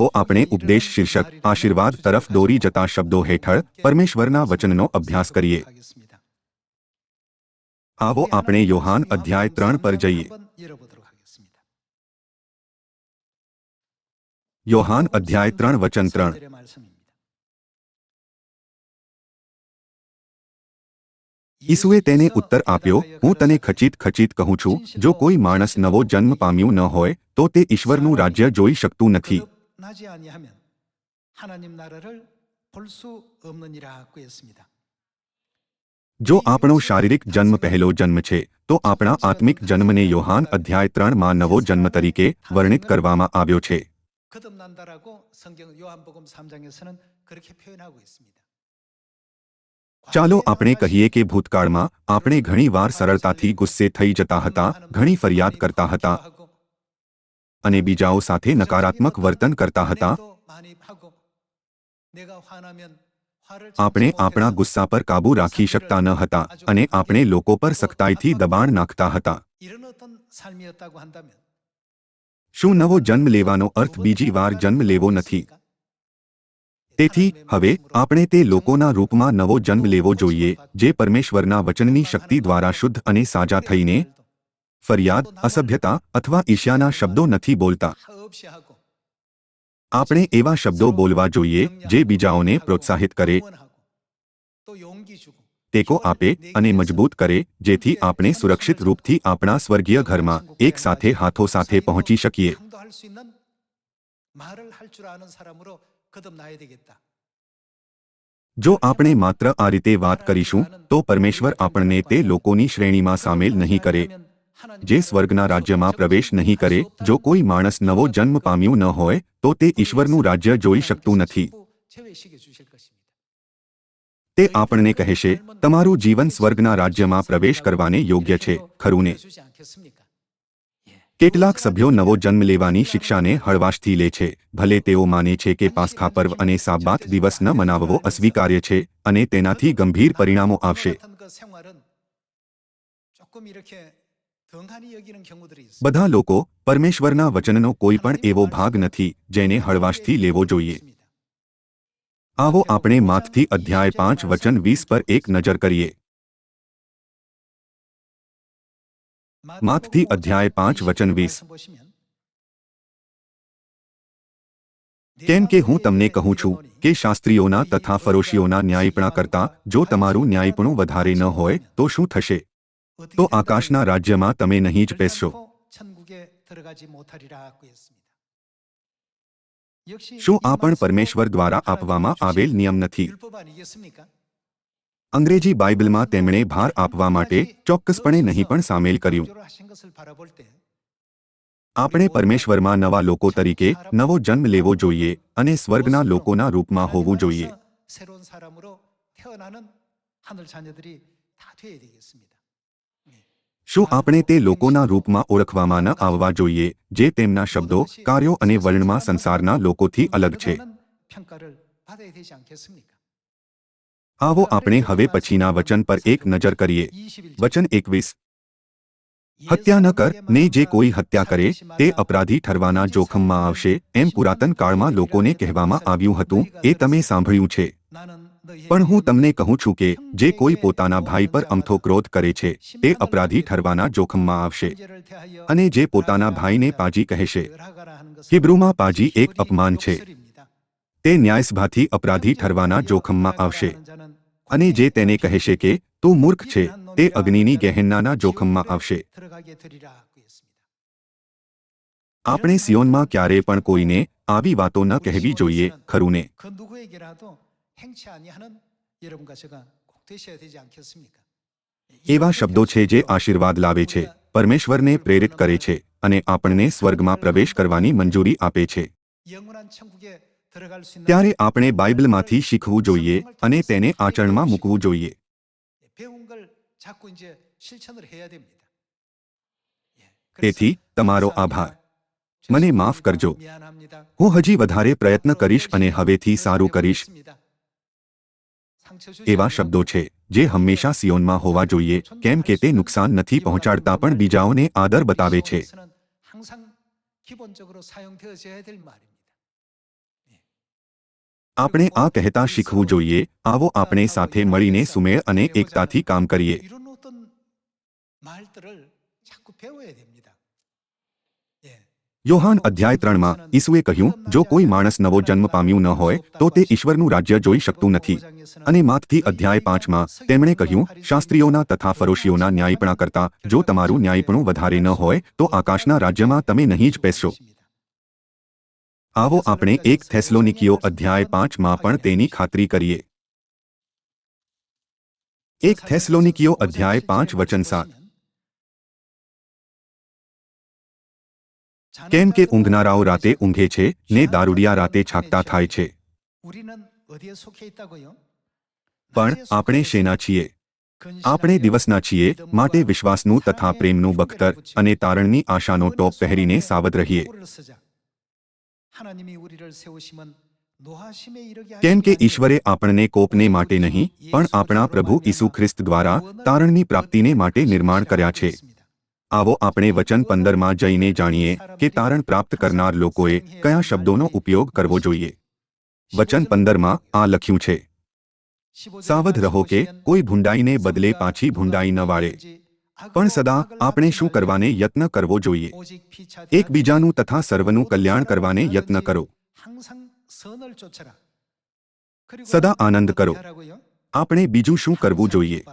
આવો આપણે ઉપદેશ શીર્ષક, આશીર્વાદ તરફ દોરી જતા શબ્દો હેઠળ પરમેશ્વરના વચનનો અભ્યાસ કરીએ. આવો આપણે યોહાન અધ્યાય ત્રણ પર જઈએ. યોહાન અધ્યાય ત્રણ વચન ત્રણ. ઈસુએ તેને ઉત્તર આપ્યો, હું તને ખચિત ખચિત કહું છું, જો કોઈ માણસ નવો જન્મ પામ્યું ન હોય, તો તે ઈશ્વરનું રાજ્ય જોઈ શકતું નથી. 나지 아니하면 하나님 나라를 볼 수 없느니라고 했습니다. જો આપણો શારીરિક જન્મ પહેલો જન્મ છે તો આપણા આત્મિક જન્મને યોહાન અધ્યાય ત્રણમાં નવો જન્મ તરીકે વર્ણિત કરવામાં આવ્યો છે 거듭난다라고 성경 요한복음 3장에서는 그렇게 표현하고 있습니다. ચાલો આપણે કહીએ કે ભૂતકાળમાં આપણે ઘણીવાર સરળતાથી ગુસ્સે થઈ જતા હતા ઘણી ફરિયાદ કરતા હતા અને બીજાઓ સાથે નકારાત્મક વર્તન કરતા હતા આપણે આપણા ગુસ્સા પર કાબૂ રાખી શકતા ન હતા અને આપણે લોકો પર સખ્તાઈથી દબાણ નાખતા હતા શું નવો જન્મ લેવાનો અર્થ બીજી વાર જન્મ લેવો નથી તેથી હવે આપણે તે લોકોના રૂપમાં નવો જન્મ લેવો જોઈએ જે પરમેશ્વરના વચનની શક્તિ દ્વારા શુદ્ધ અને સાજા થઈને ફરિયાદ, અસભ્યતા અથવા ઈર્ષ્યાના શબ્દો નથી બોલતા. આપણે એવા શબ્દો બોલવા જોઈએ જે બીજાઓને પ્રોત્સાહિત કરે. ટેકો આપે અને મજબૂત કરે, જેથી આપણે સુરક્ષિત રૂપથી આપણા સ્વર્ગીય ઘરમાં એક સાથે હાથો સાથે પહોંચી શકીએ. જો આપણે માત્ર આ રીતે વાત કરીશું, તો પરમેશ્વર આપણને તે લોકોની શ્રેણીમાં સામેલ નહીં કરે. જે સ્વર્ગના રાજ્યમાં પ્રવેશ નહીં કરે, જો કોઈ માણસ નવો જન્મ પામ્યું ન હોય, તો તે ઈશ્વરનું રાજ્ય જોઈ શકતું નથી. તે આપણને કહેશે, તમારું જીવન સ્વર્ગના રાજ્યમાં પ્રવેશ કરવાને યોગ્ય છે ખરું ને કેટલાક સભ્યો નવો જન્મ લેવાની શિક્ષાને હળવાશથી લે છે. ભલે તેઓ માને છે કે પાસખા પર્વ અને સાબાત દિવસ ન મનાવવો અસ્વીકાર્ય છે અને તેનાથી ગંભીર પરિણામો આવશે. બધા લોકો પરમેશ્વરના વચનનો કોઈ પણ એવો ભાગ નથી જેને હળવાશથી લેવો જોઈએ. આવો આપણે માથથી અધ્યાય પાંચ વચન વીસ પર એક નજર કરીએ. માથથી અધ્યાય પાંચ વચન વીસ. કેમ કે હું તમને કહું છું કે શાસ્ત્રીઓના તથા ફરોશીઓના ન્યાયપણા કરતા જો તમારું ન્યાયપણું વધારે ન હોય તો શું થશે? તો આકાશના રાજ્યમાં તમે નહીં જ બેસશો 천국에 들어가지 못하리라고 했습니다. 역시 શું 이 આ પણ 말씀도 પરમેશ્વર દ્વારા 하나님이 આપવામાં 주신 આવેલ નિયમ નથી 율법 아니겠습니까? અંગ્રેજી બાઇબલમાં તેમણે ભાર આપવા માટે ચોક્કસપણે નહીં પણ સામેલ કર્યું 창조를 하신 것을 바라볼 때 આપણે પરમેશ્વરમાં નવા લોકો તરીકે નવો જન્મ લેવો જોઈએ અને સ્વર્ગના લોકોના રૂપમાં હોવું જોઈએ 하나님 안에서 새로운 사람으로 태어나는 하늘 자녀들이 다 되어야 되겠습니다. શું આપણે તે લોકોના રૂપમાં ઓળખવામાં ન આવવા જોઈએ, જે તેમના શબ્દો, કાર્યો અને વર્ણમાં સંસારના લોકોથી અલગ છે? આવો આપણે હવે પછીના વચન પર એક નજર કરીએ. વચન એકવીસ. હત્યા ન કર, ને જે કોઈ હત્યા કરે, તે અપરાધી ઠરવાના જોખમમાં આવશે, એમ પુરાતન કાળમાં લોકોને કહેવામાં આવ્યું હતું. એ તમે સાંભળ્યું છે. પણ હું તમને કહું છું કે જે કોઈ પોતાના ભાઈ પર અમથો ક્રોધ કરે છે, તે અપરાધી ઠરવાના જોખમમાં આવશે. અને જે પોતાના ભાઈને પાજી કહેશે. હિબ્રુમાં પાજી એક અપમાન છે. તે ન્યાયસભાથી અપરાધી ઠરવાના જોખમમાં આવશે. અને જે તેને કહેશે કે, તું મૂર્ખ છે, તે અગ્નિની ગહેન્નાના જોખમમાં આવશે. આપણે સિયોનમાં ક્યારે પણ કોઈને આવી વાતો ન કહેવી જોઈએ ખરું ને 행치 아니하는 여러분과 제가 꼭 되셔야 되지 않겠습니까? એવા શબ્દો છે જે આશીર્વાદ લાવે છે પરમેશ્વરને પ્રેરિત કરે છે અને આપણને સ્વર્ગમાં પ્રવેશ કરવાની મંજૂરી આપે છે 영원한 천국에 들어갈 수 있는 ત્યારે આપણે બાઇબલમાંથી શીખવું જોઈએ અને તેને આચરણમાં મૂકવું જોઈએ 배운 걸 자꾸 이제 실천을 해야 됩니다. 예. તેથી તમારો આભાર મને માફ કરજો 미안합니다. હું હજી વધારે પ્રયત્ન કરીશ અને હવેથી સારું કરીશ એવા શબ્દો છે, જે હંમેશા સિયોનમાં હોવા જોઈએ, કેમ કે તે નુકસાન નથી પહોંચાડતા, પણ બીજાઓને આદર બતાવે છે. આપણે આ કહેતા શીખવું જોઈએ, આવો આપણે સાથે મળીને સુમેળ અને એકતાથી કામ કરીએ. યોહાન અધ્યાય ત્રણમાં ઈસુએ કહ્યું, જો કોઈ માણસ નવો જન્મ પામ્યું ન હોય, તો તે ઈશ્વરનું રાજ્ય જોઈ શકતું નથી. અને માથથી અધ્યાય પાંચમાં તેમણે કહ્યું, શાસ્ત્રીઓના તથા ફરોશીઓના ન્યાયપણા કરતા જો તમારું ન્યાયપણું વધારે ન હોય, તો આકાશના રાજ્યમાં તમે નહીં જ બેસશો. આવો આપણે એક થેસ્લોનિકીઓ અધ્યાય પાંચમાં પણ તેની ખાતરી કરીએ. એક થેસ્લોનિકીઓ અધ્યાય પાંચ વચન સાત. કેમ કે ઊંઘનારાઓ રાતે ઊંઘે છે ને દારૂડિયા રાતે છાકતા થાય છે. પણ આપણે શેના છીએ? આપણે દિવસના છીએ માટે વિશ્વાસનું તથા પ્રેમનું બખ્તર અને તારણની આશાનો ટોપ પહેરીને સાવધ રહીએ. કેમ કે ઈશ્વરે આપણને કોપને માટે નહીં પણ આપણા પ્રભુ ઈસુ ખ્રિસ્ત દ્વારા તારણની પ્રાપ્તિને માટે નિર્માણ કર્યા છે. આવો આપણે વચન પંદરમાં જઈને જાણીએ કે તારણ પ્રાપ્ત કરનાર લોકોએ કયા શબ્દોનો ઉપયોગ કરવો જોઈએ. વચન પંદરમાં આ લખ્યું છે. સાવધ રહો કે કોઈ ભૂંડાઈને બદલે પાછી ભૂંડાઈ ન વાળે. પણ સદા આપણે શું કરવાને યત્ન કરવો જોઈએ. એકબીજાનું તથા સર્વનું કલ્યાણ કરવાને યત્ન કરો. સદા આનંદ કરો. આપણે બીજું શું કરવું જોઈએ?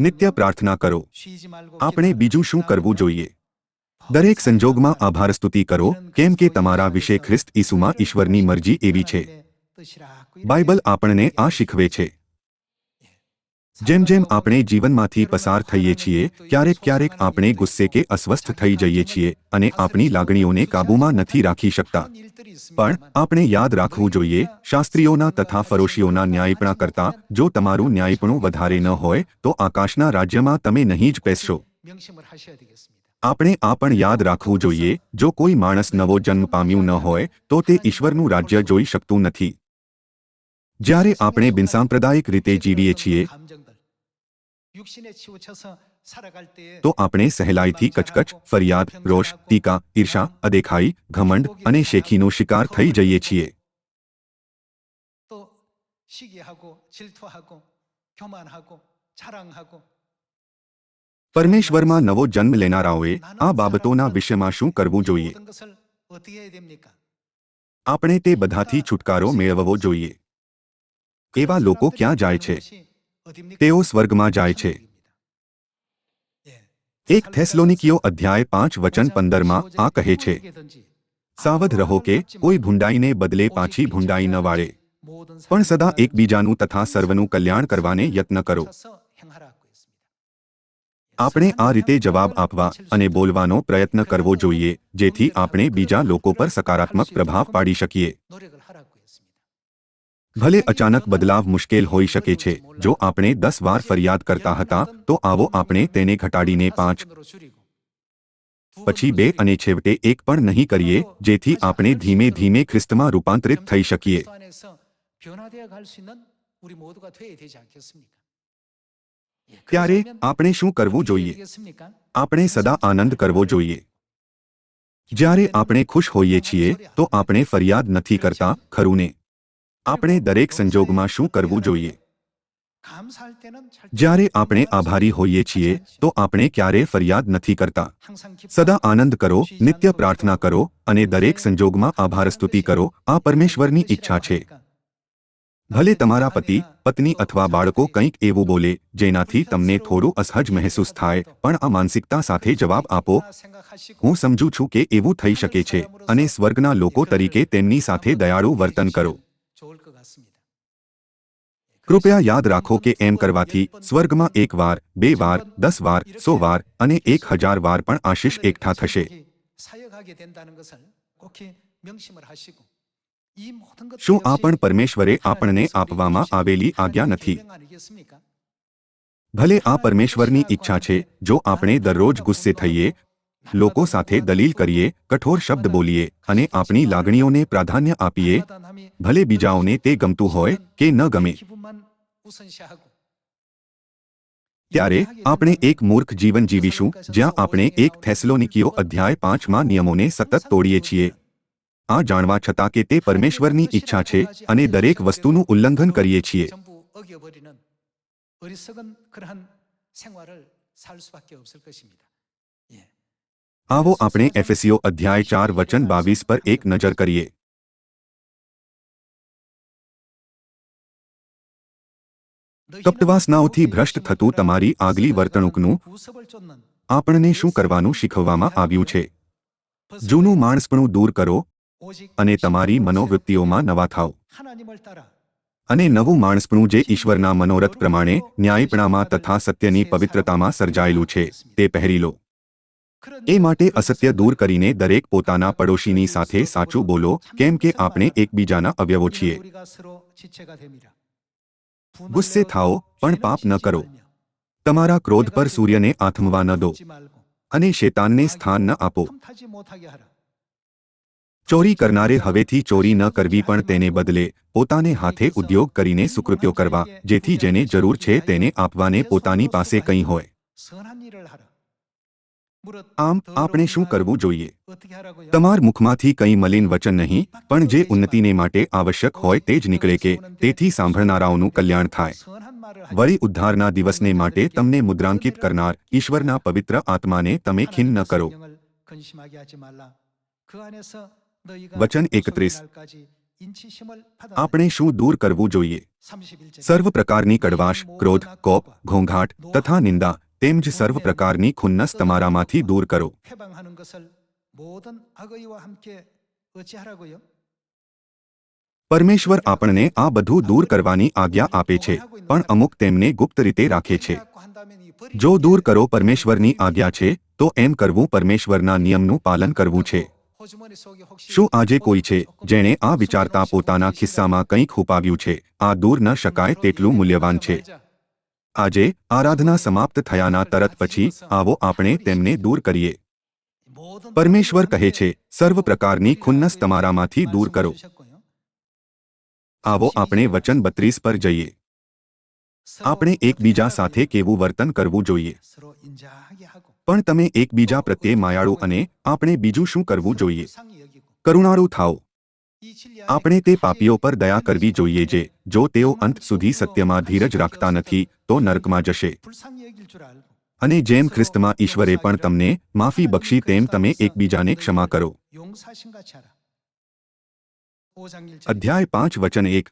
નિત્ય પ્રાર્થના કરો. આપણે બીજું શું કરવું જોઈએ? દરેક સંજોગમાં આભાર સ્તુતિ કરો કેમ કે તમારા વિશે ખ્રિસ્ત ઈસુમાં ઈશ્વરની મરજી એવી છે. બાઇબલ આપણને આ શીખવે છે. જેમ જેમ આપણે જીવનમાંથી પસાર થઈએ છીએ, ક્યારેક ક્યારેક આપણે ગુસ્સે કે અસ્વસ્થ થઈ જઈએ છીએ અને આપણી લાગણીઓને કાબૂમાં નથી રાખી શકતા. પણ આપણે યાદ રાખવું જોઈએ, શાસ્ત્રીઓના તથા ફરોશીઓના ન્યાયપણા કરતા, જો તમારું ન્યાયપણું વધારે ન હોય, તો આકાશના રાજ્યમાં તમે નહીં જ બેસશો. આપણે આ પણ યાદ રાખવું જોઈએ, જો કોઈ માણસ નવો જન્મ પામ્યું ન હોય, તો તે ઈશ્વરનું રાજ્ય જોઈ શકતું નથી. જ્યારે આપણે બિનસાંપ્રદાયિક રીતે જીવીએ છીએ તો આપણે સહેલાઈથી કચકચ ફરિયાદ રોષ ટીકા ઈર્ષા અદેખાઈ ઘમંડ અને શેખીનો શિકાર થઈ જઈએ છીએ પરમેશ્વરમાં નવો જન્મ લેનારાઓએ આ બાબતોના વિષયમાં શું કરવું જોઈએ? આપણે તે બધાથી છુટકારો મેળવવો જોઈએ. એવા લોકો ક્યાં જાય છે? તેઓ સ્વર્ગમાં જાય છે. એક થેસ્લોનિકીઓ અધ્યાય પાંચ વચન પંદરમાં આ કહે છે. સાવધ રહો કે કોઈ ભૂંડાઈને બદલે પાછી ભૂંડાઈ ન વાળે. પણ સદા એકબીજાનું તથા સર્વનું કલ્યાણ કરવાને યત્ન કરો. આપણે આ રીતે જવાબ આપવા અને બોલવાનો પ્રયત્ન કરવો જોઈએ જેથી આપણે બીજા લોકો પર સકારાત્મક પ્રભાવ પાડી શકીએ. ભલે અચાનક બદલાવ મુશ્કેલ હોઈ શકે છે, જો આપણે દસ વાર ફરિયાદ કરતા હતા, તો આવો આપણે તેને ઘટાડીને પાંચ. પછી બે અને છેવટે એક પણ નહીં કરીએ, જેથી આપણે ધીમે ધીમે ખ્રિસ્તમાં રૂપાંતરિત થઈ શકીએ. ત્યારે આપણે શું કરવું જોઈએ? આપણે સદા આનંદ કરવો જોઈએ. જ્યારે આપણે ખુશ હોઈએ છીએ, તો આપણે ફરિયાદ નથી કરતા ખરું ને આપણે દરેક સંજોગમાં શું કરવું જોઈએ? જ્યારે આપણે આભારી હોઈએ છીએ, તો આપણે ક્યારેય ફરિયાદ નથી કરતા. સદા આનંદ કરો, નિત્ય પ્રાર્થના કરો અને દરેક સંજોગમાં આભાર સ્તુતિ કરો. આ પરમેશ્વરની ઈચ્છા છે. ભલે તમારા પતિ, પત્ની અથવા બાળકો કંઈક એવું બોલે, જેનાથી તમને થોડું અસહજ મહેસૂસ થાય, પણ આ માનસિકતા સાથે જવાબ આપો. હું સમજુ છું કે એવું થઈ શકે છે અને સ્વર્ગના લોકો તરીકે તેમની સાથે દયાળુ વર્તન કરો. કૃપયા યાદ રાખો કે એમ કરવાથી સ્વર્ગમાં એક વાર બે વાર દસ વાર સો વાર અને એક હજાર વાર પણ આશીષ એકઠા થશે શું આ પણ પરમેશ્વરે આપણને આપવામાં આવેલી આજ્ઞા નથી ભલે આ પરમેશ્વરની ઈચ્છા છે જો આપણે દરરોજ ગુસ્સે થઈએ લોકો સાથે દલીલ કરીએ કઠોર શબ્દ બોલીએ અને આપણી લાગણીઓને પ્રાધાન્ય આપીએ ભલે બીજાઓને તે ગમતું હોય કે ન ગમે ત્યારે આપણે એક મૂર્ખ જીવન જીવીશું જ્યાં આપણે એક થેસલોનિકીઓ અધ્યાય પાંચમાં નિયમોને સતત તોડીએ છીએ આ જાણવા છતાં કે તે પરમેશ્વરની ઈચ્છા છે અને દરેક વસ્તુનું ઉલ્લંઘન કરીએ છીએ 전부 어겨버리는 어리석은 그러한 생활을 살 수밖에 없을 것입니다. આવો આપણે એફએસીઓ અધ્યાય ચાર વચન બાવીસ પર એક નજર કરીએ. તપ્તવાસનાઓથી ભ્રષ્ટ થતું તમારી આગલી વર્તણૂકનું આપણને શું કરવાનું શીખવવામાં આવ્યું છે? જૂનું માણસપણું દૂર કરો અને તમારી મનોવૃત્તિઓમાં નવા થાઓ. અને નવું માણસપણું જે ઈશ્વરના મનોરથ પ્રમાણે ન્યાયપણામાં તથા સત્યની પવિત્રતામાં સર્જાયેલું છે, તે પહેરી લો. એ માટે અસત્ય દૂર કરીને દરેક પોતાના પડોશીની સાથે સાચું બોલો કેમ કે આપણે એકબીજાના અવયવો છીએ. ગુસ્સે થાઓ પણ પાપ ન કરો. તમારા ક્રોધ પર સૂર્યને આથમવા ન દો અને શેતાનને સ્થાન ન આપો. ચોરી કરનારે હવેથી ચોરી ન કરવી પણ તેને બદલે પોતાને હાથે ઉદ્યોગ કરીને સુકૃત્યો કરવા જેથી જેને જરૂર છે તેને આપવાને પોતાની પાસે કંઈ હોય. આમ, આપણે શું કરવું જોઈએ? તમાર મુખમાંથી કંઈ મલિન વચન નહીં, પણ જે ઉન્નતિને માટે આવશ્યક હોય તે જ નીકળે કે તેથી સાંભળનારાઓનું કલ્યાણ થાય. વળી ઉદ્ધારના દિવસને માટે તમને મુદ્રાંકિત કરનાર ઈશ્વરના પવિત્ર આત્માને તમે ખિન્ન ન કરો. વચન એકત્રીસ. આપણે શું દૂર કરવું જોઈએ? સર્વ પ્રકારની કડવાશ, ક્રોધ, કોપ, ઘોંઘાટ તથા નિંદા તેમ જ સર્વ પ્રકારની ખુન્નસ તમારામાંથી દૂર કરો. પરમેશ્વર આપણને આ બધું દૂર કરવાની આજ્ઞા આપે છે, પણ અમુક તેમને ગુપ્ત રીતે રાખે છે. જો દૂર કરો પરમેશ્વરની આજ્ઞા છે, તો એમ કરવું પરમેશ્વરના નિયમનું પાલન કરવું છે. શું આજે કોઈ છે, જેણે આ વિચારતા પોતાના ખિસ્સામાં કંઈક છુપાવ્યું છે? આ દૂર ન શકાય તેટલું મૂલ્યવાન છે. આજે આરાધના સમાપ્ત થયાના તરત પછી આવો આપણે તેમને દૂર કરીએ. પરમેશ્વર કહે છે, સર્વ પ્રકારની ખુન્નસ તમારામાંથી દૂર કરો. આવો આપણે વચન બત્રીસ પર જઈએ. આપણે એકબીજા સાથે કેવું વર્તન કરવું જોઈએ? પણ તમે એકબીજા પ્રત્યે માયાળુ અને આપણે બીજું શું કરવું જોઈએ? કરુણાળુ થાઓ. આપણે તે પાપીઓ પર દયા કરવી જોઈએ જે, જો તેઓ અંત સુધી સત્યમાં ધીરજ રાખતા નથી, તો નર્કમાં જશે. અને જેમ ખ્રિસ્તમાં ઈશ્વરે પણ તમને માફી બક્ષી, તેમ તમે એકબીજાને ક્ષમા કરો. અધ્યાય પાંચ વચન એક.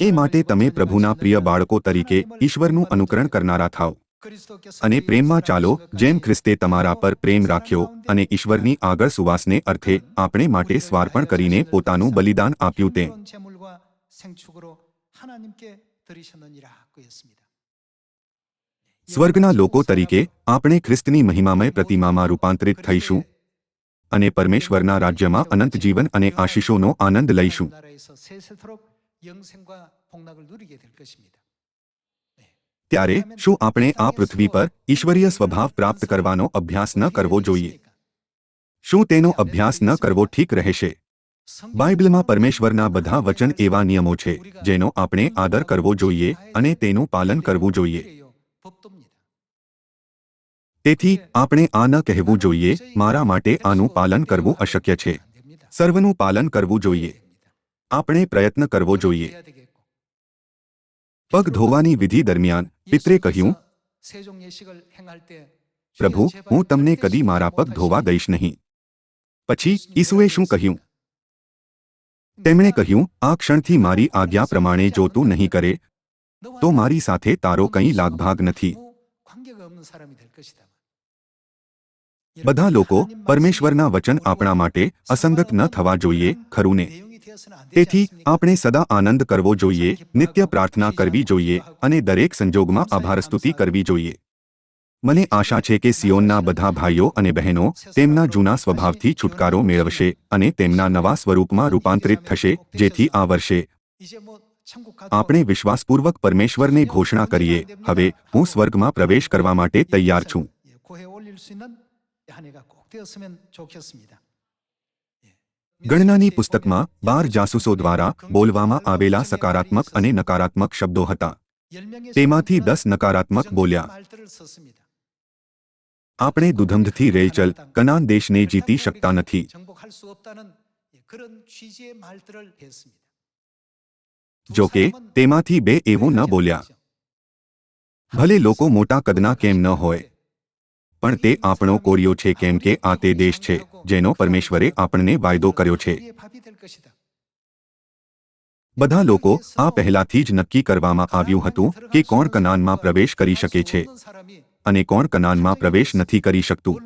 એ માટે તમે પ્રભુના પ્રિય બાળકો તરીકે ઈશ્વરનું અનુકરણ કરનારા થાઓ. અને પ્રેમમાં ચાલો જેમ ખ્રિસ્તે તમારા પર પ્રેમ રાખ્યો અને ઈશ્વરની આગળ સુવાસને અર્થે આપણે માટે સ્વાર્પણ કરીને પોતાનું બલિદાન આપ્યું તે સ્વર્ગના લોકો તરીકે આપણે ખ્રિસ્તની મહિમામય પ્રતિમામાં રૂપાંતરિત થઈશું અને પરમેશ્વરના રાજ્યમાં અનંત જીવન અને આશીષોનો આનંદ લઈશું ત્યારે શું આપણે આ પૃથ્વી પર ઈશ્વરીય સ્વભાવ પ્રાપ્ત કરવાનો અભ્યાસ ન કરવો જોઈએ? શું તેનો અભ્યાસ ન કરવો ઠીક રહેશે? બાઇબલમાં પરમેશ્વરના બધા વચન એવા નિયમો છે, જેનો આપણે આદર કરવો જોઈએ અને તેનું પાલન કરવું જોઈએ. તેથી આપણે આ ન કહેવું જોઈએ, મારા માટે આનું પાલન કરવું અશક્ય છે. સર્વનું પાલન કરવું જોઈએ. આપણે પ્રયત્ન કરવો જોઈએ. પગ ધોવાની વિધિ દરમિયાન પિત્રે કહ્યું પ્રભુ હું તમને કદી મારા પગ ધોવા દઈશ નહીં પછી ઈસુએ શું કહ્યું તેમણે કહ્યું આ ક્ષણથી મારી આજ્ઞા પ્રમાણે જો તું નહીં કરે તો મારી સાથે તારો કંઈ લાગભાગ નથી બધા લોકો પરમેશ્વરના વચન આપણા માટે અસંગત ન થવા જોઈએ ખરું ને તેથી આપણે સદા આનંદ કરવો જોઈએ, નિત્ય પ્રાર્થના કરવી જોઈએ અને દરેક સંજોગમાં આભારસ્તુતિ કરવી જોઈએ. મને આશા છે કે સિયોનના બધા ભાઈઓ અને બહેનો તેમના જૂના સ્વભાવથી છુટકારો મેળવશે અને તેમના નવા સ્વરૂપમાં રૂપાંતરિત થશે, જેથી આ વર્ષે આપણે વિશ્વાસપૂર્વક પરમેશ્વરને ઘોષણા કરીએ, હવે હું સ્વર્ગમાં પ્રવેશ કરવા માટે તૈયાર છું. ગણનાની પુસ્તકમાં બાર જાસૂસો દ્વારા બોલવામાં આવેલા સકારાત્મક અને નકારાત્મક શબ્દો હતા. તેમાંથી દસ નકારાત્મક બોલ્યા. આપણે દુધંધથી રેલચલ, કનાન દેશને જીતી શકતા નથી. જો કે તેમાંથી બે એવું ન બોલ્યા. ભલે લોકો મોટા કદના કેમ ન હોય. પણ તે આપણો કોરિયો છે કેમ કે આ તે દેશ છે, જેનો પરમેશ્વરે આપણને વાયદો કર્યો છે. બધા લોકો આ પહેલાથી જ નક્કી કરવામાં આવ્યું હતું કે કોણ કનાનમાં પ્રવેશ કરી શકે છે અને કોણ કનાનમાં પ્રવેશ નથી કરી શકતું.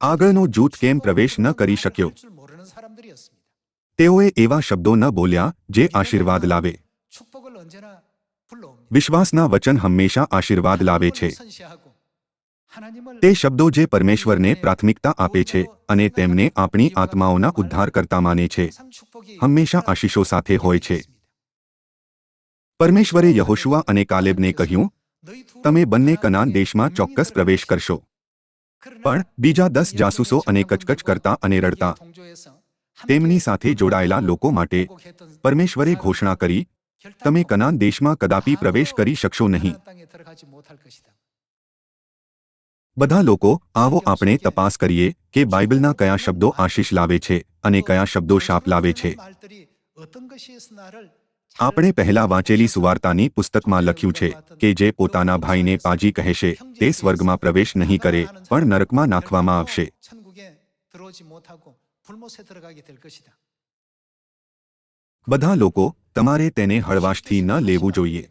આગળનો જૂથ કેમ પ્રવેશ ન કરી શક્યો? તેઓએ એવા શબ્દો ન બોલ્યા જે આશીર્વાદ લાવે. વિશ્વાસના વચન હંમેશા આશીર્વાદ લાવે છે. તે શબ્દો જે પરમેશ્વરને પ્રાથમિકતા આપે છે અને તેમને આપણી આત્માઓના ઉદ્ધારકર્તા માને છે. હંમેશા આશીષો સાથે હોય છે. પરમેશ્વરે યહોશુઆ અને કાલેબને કહ્યું તમે બંને કનાન દેશમાં ચોક્કસ પ્રવેશ કરશો. પણ બીજા દસ જાસૂસો અને કચકચ કરતા અને રડતા. તેમની સાથે જોડાયેલા લોકો માટે પરમેશ્વરે ઘોષણા કરી તમે કનાન દેશમાં કદાપી પ્રવેશ કરી શકશો નહીં. બધા લોકો, આવો આપણે તપાસ કરીએ કે બાઇબલના કયા શબ્દો આશીષ લાવે છે અને કયા શબ્દો શાપ લાવે છે. આપણે પહેલા વાંચેલી સુવાર્તાની પુસ્તકમાં લખ્યું છે કે જે પોતાના ભાઈને પાજી કહેશે, તે સ્વર્ગમાં પ્રવેશ નહીં કરે, પણ નરકમાં નાખવામાં આવશે. બધા લોકો, તમારે તેને હળવાશથી ન લેવું જોઈએ.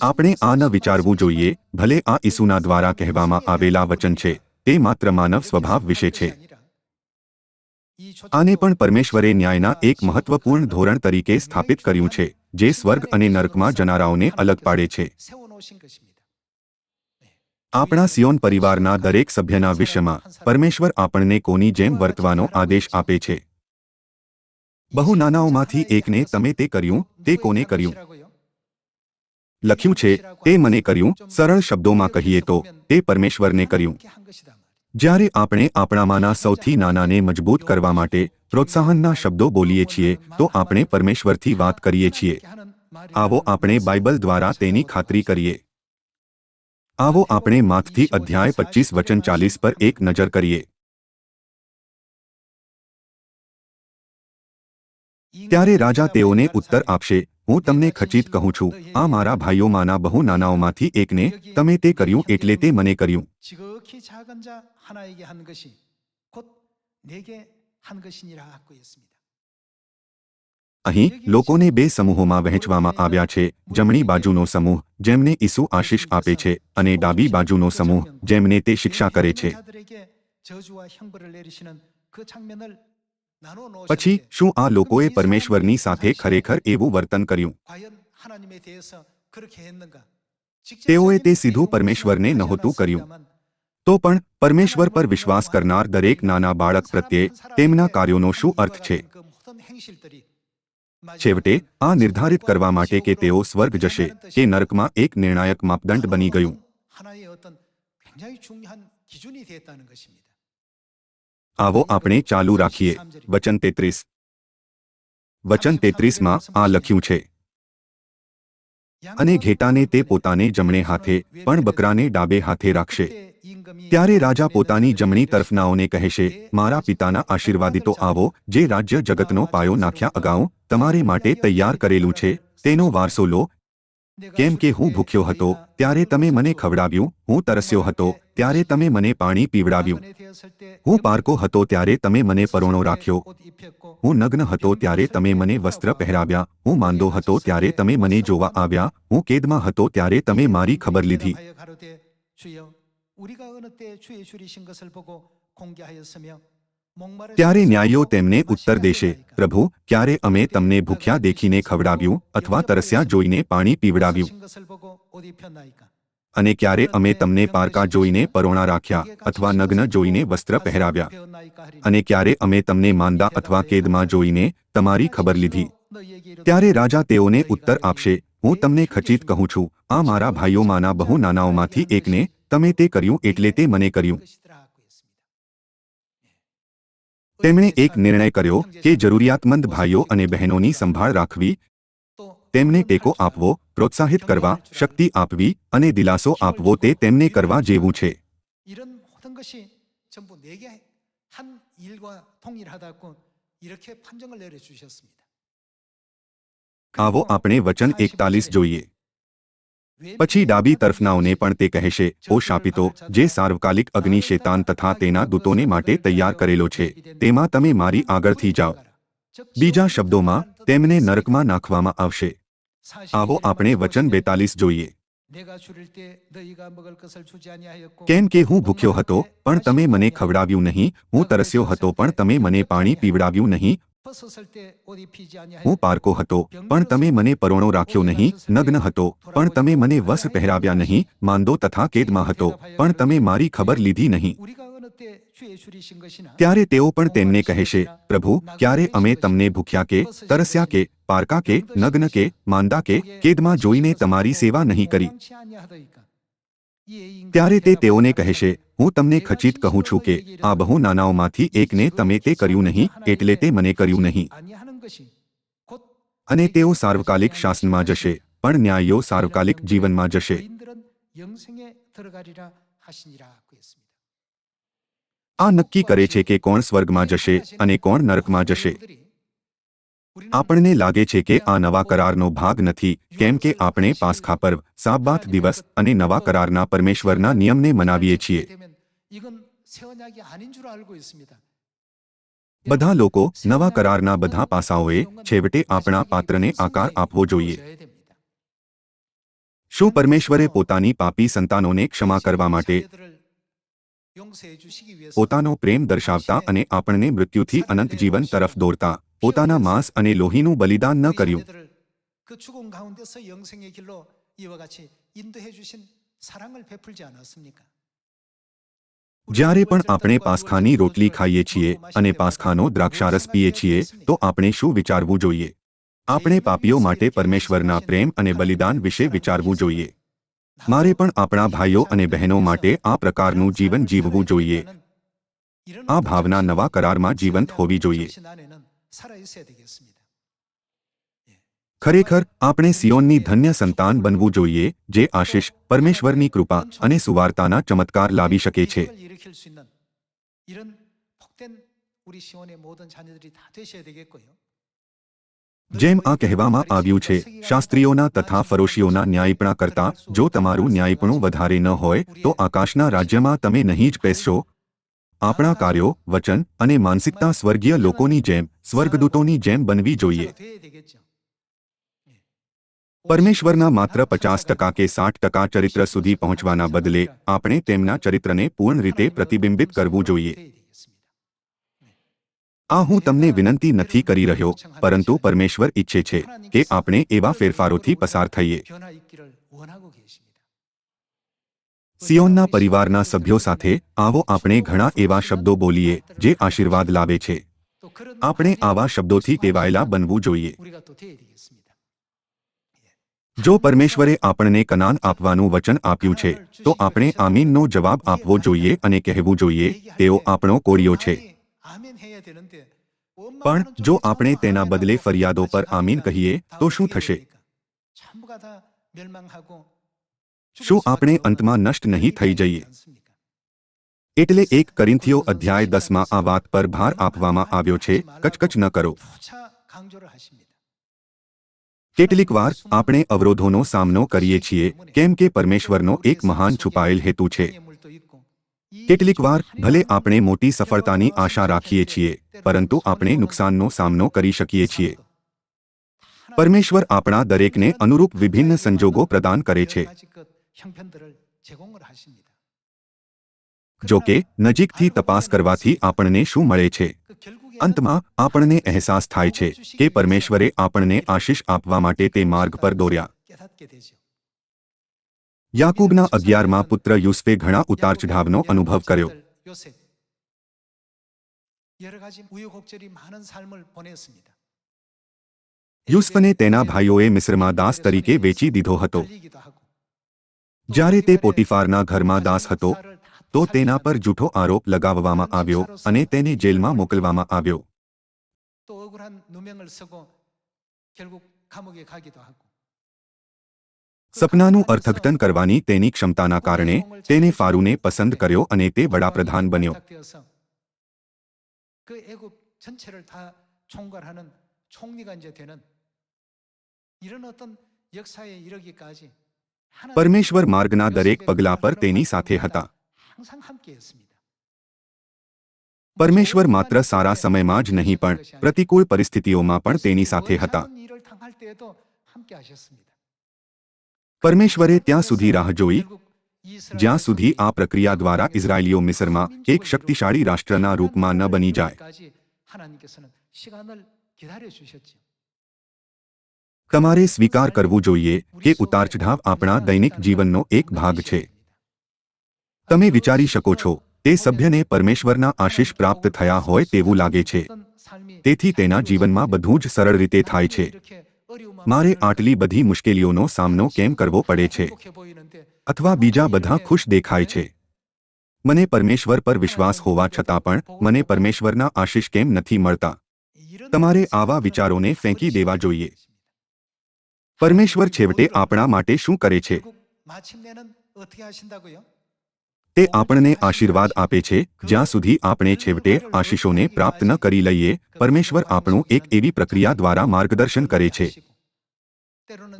આપણે આ ન વિચારવું જોઈએ, ભલે આ ઈસુના દ્વારા કહેવામાં આવેલા વચન છે, તે માત્ર માનવ સ્વભાવ વિશે છે. આને પણ પરમેશ્વરે ન્યાયના એક મહત્વપૂર્ણ ધોરણ તરીકે સ્થાપિત કર્યું છે, જે સ્વર્ગ અને નર્કમાં જનારાઓને અલગ પાડે છે. આપણા સિયોન પરિવારના દરેક સભ્યના વિશ્વમાં પરમેશ્વર આપણને કોની જેમ વર્તવાનો આદેશ આપે છે. બહુ નાનાઓમાંથી એકને તમે તે કર્યું, તે કોને કર્યું? લખ્યું છે તે મને કર્યું, સરળ શબ્દોમાં કહીએ તો તે પરમેશ્વરને કર્યું. જ્યારે આપણે આપણામાંના સૌથી નાનાને મજબૂત કરવા માટે પ્રોત્સાહનના શબ્દો બોલીએ છીએ, તો આપણે પરમેશ્વરથી વાત કરીએ છીએ. આવો આપણે બાઇબલ દ્વારા તેની ખાતરી કરીએ. આવો આપણે માથથી અધ્યાય પચીસ વચન ચાલીસ પર એક નજર કરીએ. ત્યારે રાજા તેઓને ઉત્તર આપશે હું તમને ખચિત કહું છું આ મારા ભાઈઓમાંના બહુ નાનાઓમાંથી એકને તમે તે કર્યું એટલે તે મને કર્યું અહીં લોકોને બે સમૂહોમાં વહેંચવામાં આવ્યા છે જમણી બાજુનો સમૂહ જેમને ઈસુ આશીષ આપે છે અને ડાબી બાજુનો સમૂહ જેમને તે શિક્ષા કરે છે પછી શું આ લોકોએ પરમેશ્વરની સાથે ખરેખર એવું વર્તન કર્યું? તેઓએ તે સીધું પરમેશ્વરને નહોતું કર્યું. તો પણ પરમેશ્વર પર વિશ્વાસ કરનાર દરેક નાના બાળક પ્રત્યે તેમના કાર્યોનો શું અર્થ છે? છેવટે આ નિર્ધારિત કરવા માટે કે તેઓ સ્વર્ગ જશે કે નર્કમાં એક નિર્ણાયક માપદંડ બની ગયું. આવો આપણે ચાલુ રાખીએ. વચન તેત્રીસ. વચન તેત્રીસમાં આ લખ્યું છે. અને ઘેટાને તે પોતાને જમણે હાથે, પણ બકરાને ડાબે હાથે રાખશે. ત્યારે રાજા પોતાની જમણી તરફનાઓને કહેશે, મારા પિતાના આશીર્વાદિતો આવો, જે રાજ્ય જગતનો પાયો નાખ્યા અગાઉ, તમારે માટે તૈયાર કરેલું છે, તેનો વારસો લો કેમ કે હું ભૂખ્યો હતો, ત્યારે તમે મને ખવડાવ્યું, હું તરસ્યો હતો, ત્યારે તમે મને પાણી પીવડાવ્યું. હું પારકો હતો ત્યારે તમે મને પરોણો રાખ્યો. હું નગ્ન હતો ત્યારે તમે મને વસ્ત્ર પહેરાવ્યા. હું માંદો હતો ત્યારે તમે મને જોવા આવ્યા. હું કેદમાં હતો ત્યારે તમે મારી ખબર લીધી. ત્યારે ન્યાયીઓ તેમને ઉત્તર દેશે, પ્રભુ, ક્યારે અમે તમને ભૂખ્યા દેખીને ખવડાવ્યું અથવા તરસ્યા જોઈને પાણી પીવડાવ્યું? અને ક્યારે અમે તમને પારકા જોઈને પરોણા રાખ્યા અથવા નગ્ન જોઈને વસ્ત્ર પહેરાવ્યા? અને ક્યારે અમે તમને માંદા અથવા કેદમાં જોઈને તમારી ખબર લીધી? ત્યારે રાજા તેઓને ઉત્તર આપશે, હું તમને ખચિત કહું છું, આ મારા ભાઈઓમાંના બહુ નાનાઓમાંથી એકને તમે તે કર્યું એટલે તે મને કર્યું. તેમણે એક નિર્ણય કર્યો કે જરૂરિયાતમંદ ભાઈઓ અને બહેનોની સંભાળ રાખવી તેમને ટેકો આપવો પ્રોત્સાહિત કરવા શક્તિ આપવી અને દિલાસો આપવો તે તેમને કરવા જેવું છે. આવો આપણે વચન એકતાલીસ જોઈએ. પછી ડાબી તરફનાઓને પણ તે કહેશે, ઓ શાપિતો, જે સાર્વકાલિક અગ્નિ શેતાન તથા તેના દૂતોને માટે તૈયાર કરેલો છે, તેમાં તમે મારી આગળથી જાઓ. બીજા શબ્દોમાં, તેમને નરકમાં નાખવામાં આવશે. આવો આપણે વચન બેતાલીસ જોઈએ. કેમ કે હું ભૂખ્યો હતો, પણ તમે મને ખવડાવ્યું નહીં, હું તરસ્યો હતો, પણ તમે મને પાણી પીવડાવ્યું નહીં હું પારકો હતો પણ તમે મને પરોણો રાખ્યો નહીં નગ્ન હતો પણ તમે મને વસ્ત્ર પહેરાવ્યા નહીં માંદો તથા કેદમાં હતો પણ તમે મારી ખબર લીધી નહીં. ત્યારે તેઓ પણ તેમને કહેશે પ્રભુ ક્યારે અમે તમને ભૂખ્યા કે તરસ્યા કે પારકા કે નગ્ન કે માંદા કે કેદમાં જોઈને તમારી સેવા નહીં કરી. ત્યારે તે તેઓને કહેશે હું તમને ખચિત કહું છું કે આ બહુ નાનાઓમાંથી એકને તમે તે કર્યું નહીં, એટલે તે મને કર્યું નહીં. અને તેઓ સાર્વકાલિક શાસનમાં જશે, પણ ન્યાયીઓ સાર્વકાલિક જીવનમાં જશે. આ નક્કી કરે છે કે કોણ સ્વર્ગમાં જશે અને કોણ નરકમાં જશે. આપણને લાગે છે કે આ નવા કરારનો ભાગ નથી, કેમ કે આપણે પાસખા પર્વ સાબાત દિવસ અને નવા કરારના પરમેશ્વરના નિયમને મનાવીએ છીએ. બધા લોકો નવા કરારના બધા પાસાઓએ છેવટે આપણા પાત્રને આકાર આપવો જોઈએ. શું પરમેશ્વરે પોતાની પાપી સંતાનોને ક્ષમા કરવા માટે પોતાનો પ્રેમ દર્શાવતા અને આપણને મૃત્યુથી અનંત જીવન તરફ દોરતા? પોતાના માંસ અને લોહીનું બલિદાન ન કર્યું જ્યારે પણ આપણે પાસખાની રોટલી ખાઈએ છીએ અને પાસખાનો દ્રાક્ષારસ પીએ છીએ તો આપણે શું વિચારવું જોઈએ આપણે પાપીઓ માટે પરમેશ્વરના પ્રેમ અને બલિદાન વિશે વિચારવું જોઈએ મારે પણ આપણા ભાઈઓ અને બહેનો માટે આ પ્રકારનું જીવન જીવવું જોઈએ આ ભાવના નવા કરારમાં જીવંત હોવી જોઈએ ખરેખર આપણે સિયોનની ધન્ય સંતાન બનવું જોઈએ જે આશીષ પરમેશ્વરની કૃપા અને સુવાર્તાના ચમત્કાર લાવી શકે છે. જેમ આ કહેવામાં આવ્યું છે શાસ્ત્રીઓના તથા ફરોશીઓના ન્યાયપણા કરતા જો તમારું ન્યાયપણું વધારે ન હોય તો આકાશના રાજ્યમાં તમે નહીં જ પેસશો આપણા કાર્યો, વચન અને માનસિકતા સ્વર્ગીય લોકોની જેમ, સ્વર્ગદૂતોની જેમ બનવી જોઈએ. પરમેશ્વરના માત્ર પચાસ ટકા કે સાઠ ટકા ચરિત્ર સુધી પહોંચવાના બદલે આપણે તેમના ચરિત્રને પૂર્ણ રીતે પ્રતિબિંબિત કરવું જોઈએ. આ હું તમને વિનંતી નથી કરી રહ્યો, પરંતુ પરમેશ્વર ઈચ્છે છે કે આપણે એવા ફેરફારોથી પસાર થઈએ. સિયોનના પરિવારના સભ્યો સાથે આવો આપણે ઘણા એવા શબ્દો બોલીએ જે આશીર્વાદ લાવે છે. આપણે આવા શબ્દોથી ટેવાયેલા બનવું જોઈએ. જો પરમેશ્વરે આપણને કનાન આપવાનું વચન આપ્યું છે, તો આપણે આમીનનો જવાબ આપવો જોઈએ અને કહેવું જોઈએ, તેઓ આપણો કોળિયો છે. પણ જો આપણે તેના બદલે ફરિયાદો પર આમીન કહીએ, તો શું થશે? શું આપણે અંતમાં નષ્ટ નહીં થઈ જઈએ? એટલે એક કરિંથીઓ અધ્યાય દસમાં આ વાત પર ભાર આપવામાં આવ્યો છે, કચકચ ન કરો. કેટલીક વાર આપણે અવરોધોનો સામનો કરીએ છીએ, કેમ કે પરમેશ્વરનો એક મહાન છુપાયેલ હેતુ છે. કેટલીક વાર ભલે આપણે મોટી સફળતાની આશા રાખીએ છીએ, પરંતુ આપણે નુકસાનનો સામનો કરી શકીએ છીએ. પરમેશ્વર આપણા દરેકને અનુરૂપ વિભિન્ન સંજોગો પ્રદાન કરે છે. જો કે નજીકથી તપાસ કરવાથી આપણને શું મળે છે? અંતમાં આપણને અહેસાસ થાય છે કે પરમેશ્વરે આપણને આશીષ આપવા માટે તે માર્ગ પર દોર્યા. યાકૂબના અગિયારમાં પુત્ર યુસફે ઘણા ઉતાર ચઢાવનો અનુભવ કર્યો. યુસફને તેના ભાઈઓએ મિસ્રમાં દાસ તરીકે વેચી દીધો હતો. જ્યારે તે પોટીફારના ઘરમાં દાસ હતો તો તેના પર જૂઠો આરોપ લગાવવામાં આવ્યો અને તેને જેલમાં મોકલવામાં આવ્યો 또 억울한 누명을 쓰고 결국 감옥에 가기도 하고 સપનાનું અર્થઘટન કરવાની તેની ક્ષમતાના કારણે તેને ફારૂને પસંદ કર્યો અને તે વડાપ્રધાન બન્યો 부탁되어서 그 애국 전체를 다 총괄하는 총리가 이제 되는 이런 어떤 역사에 이르기까지 하나님의 પરમેશ્વર માર્ગના દરેક પગલા પર તેની સાથે હતા. પરમેશ્વર માત્ર સારા સમયમાં જ નહીં, પણ પ્રતિકૂળ પરિસ્થિતિઓમાં પણ તેની સાથે હતા. પરમેશ્વરે ત્યાં સુધી રાહ જોઈ, જ્યાં સુધી આ પ્રક્રિયા દ્વારા ઇઝરાયલીઓ મિસરમાં એક શક્તિશાળી રાષ્ટ્રના રૂપમાં ન બની જાય. તમારે સ્વીકાર કરવું જોઈએ કે ઉતાર ચઢાવ આપણા દૈનિક જીવનનો એક ભાગ છે. તમે વિચારી શકો છો, તે સભ્યને પરમેશ્વરના આશીષ પ્રાપ્ત થયા હોય તેવું લાગે છે. તેથી તેના જીવનમાં બધું જ સરળ રીતે થાય છે. મારે આટલી બધી મુશ્કેલીઓનો સામનો કેમ કરવો પડે છે? અથવા બીજા બધા ખુશ દેખાય છે? મને પરમેશ્વર પર વિશ્વાસ હોવા છતાં પણ મને પરમેશ્વરના આશીષ કેમ નથી મળતા? તમારે આવા વિચારોને ફેંકી દેવા જોઈએ. પરમેશ્વર છેવટે આપણા માટે શું કરે છે? તે આપણને આશીર્વાદ આપે છે જ્યાં સુધી આપણે છેવટે આશીષોને પ્રાપ્ત ન કરી લઈએ પરમેશ્વર આપણું એક એવી પ્રક્રિયા દ્વારા માર્ગદર્શન કરે છે.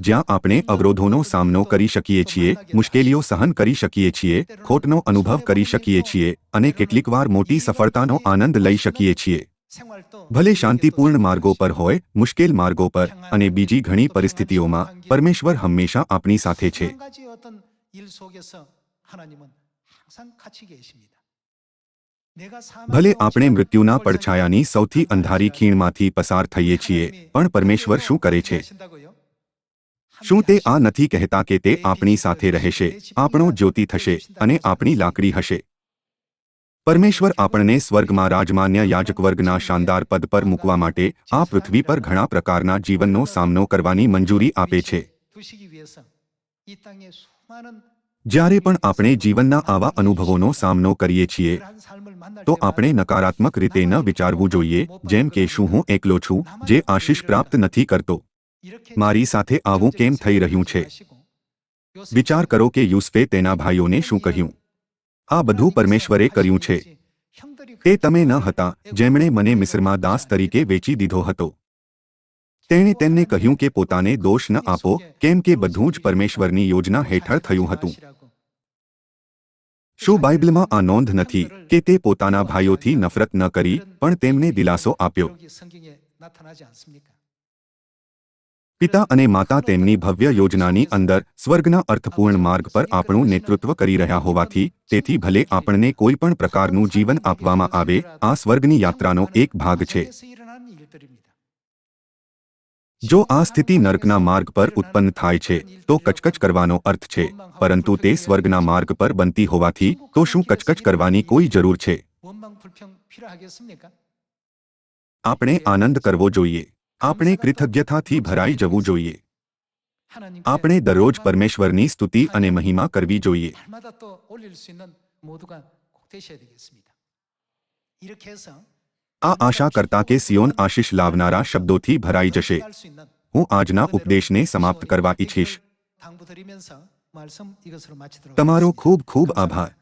જ્યાં આપણે અવરોધોનો સામનો કરી શકીએ છીએ મુશ્કેલીઓ સહન કરી શકીએ છીએ ખોટનો અનુભવ કરી શકીએ છીએ અને કેટલીકવાર મોટી સફળતાનો આનંદ લઈ શકીએ છીએ. ભલે શાંતિપૂર્ણ માર્ગો પર હોય મુશ્કેલ માર્ગો પર અને બીજી ઘણી પરિસ્થિતિઓમાં પરમેશ્વર હંમેશા આપણી સાથે છે. ભલે આપણે મૃત્યુના પડછાયાની સૌથી અંધારી ખીણમાંથી પસાર થઈએ છીએ પણ પરમેશ્વર શું કરે છે? શું તે આ નથી કહેતા કે તે આપણી સાથે રહેશે? આપણો જ્યોતિ થશે અને આપણી લાકડી હશે. પરમેશ્વર આપણને સ્વર્ગમાં રાજમાન્ય યાજક વર્ગના શાનદાર પદ પર મૂકવા માટે આ પૃથ્વી પર ઘણા પ્રકારના જીવનનો સામનો કરવાની મંજૂરી આપે છે. જ્યારે પણ આપણે જીવનના આવા અનુભવોનો સામનો કરીએ છીએ, તો આપણે નકારાત્મક રીતે ન વિચારવું જોઈએ, જેમ કે શું હું એકલો છું, જે આશીષ પ્રાપ્ત નથી કરતો. મારી સાથે આવું કેમ થઈ રહ્યું છે? વિચાર કરો કે યુસફે તેના ભાઈઓને શું કહ્યું? આ બધું પરમેશ્વરે કર્યું છે. તે તમે ન હતા, જેમણે મને મિસ્રમાં દાસ તરીકે વેચી દીધો હતો. તેણે તેમને કહ્યું કે પોતાને દોષ ન આપો, કેમ કે બધું જ પરમેશ્વરની યોજના હેઠળ થયું હતું. શું બાઇબલમાં આ નોંધ નથી કે તે પોતાના ભાઈઓથી નફરત ન કરી, પણ તેમને દિલાસો આપ્યો? પિતા અને માતા તેમની ભવ્ય યોજનાની અંદર સ્વર્ગના અર્થપૂર્ણ માર્ગ પર આપણું નેતૃત્વ કરી રહ્યા હોવાથી તેથી ભલે આપણને કોઈ પણ પ્રકારનું જીવન આપવામાં આવે, આ સ્વર્ગની યાત્રાનો એક ભાગ છે. જો આ સ્થિતિ નર્કના માર્ગ પર ઉત્પન્ન થાય છે, તો કચકચ કરવાનો અર્થ છે, પરંતુ તે સ્વર્ગના માર્ગ પર બનતી હોવાથી તો શું કચકચ કરવાની કોઈ જરૂર છે? આપણે આનંદ કરવો જોઈએ. આપણે કૃતજ્ઞતાથી ભરાઈ જવું જોઈએ. આપણે દરરોજ પરમેશ્વરની સ્તુતિ અને મહિમા કરવી જોઈએ. આ આશા કરતા કે સિયોન આશીષ લાવનારા શબ્દોથી ભરાઈ જશે. હું આજના ઉપદેશને સમાપ્ત કરવા ઈચ્છીશ. તમારો ખૂબ ખૂબ આભાર.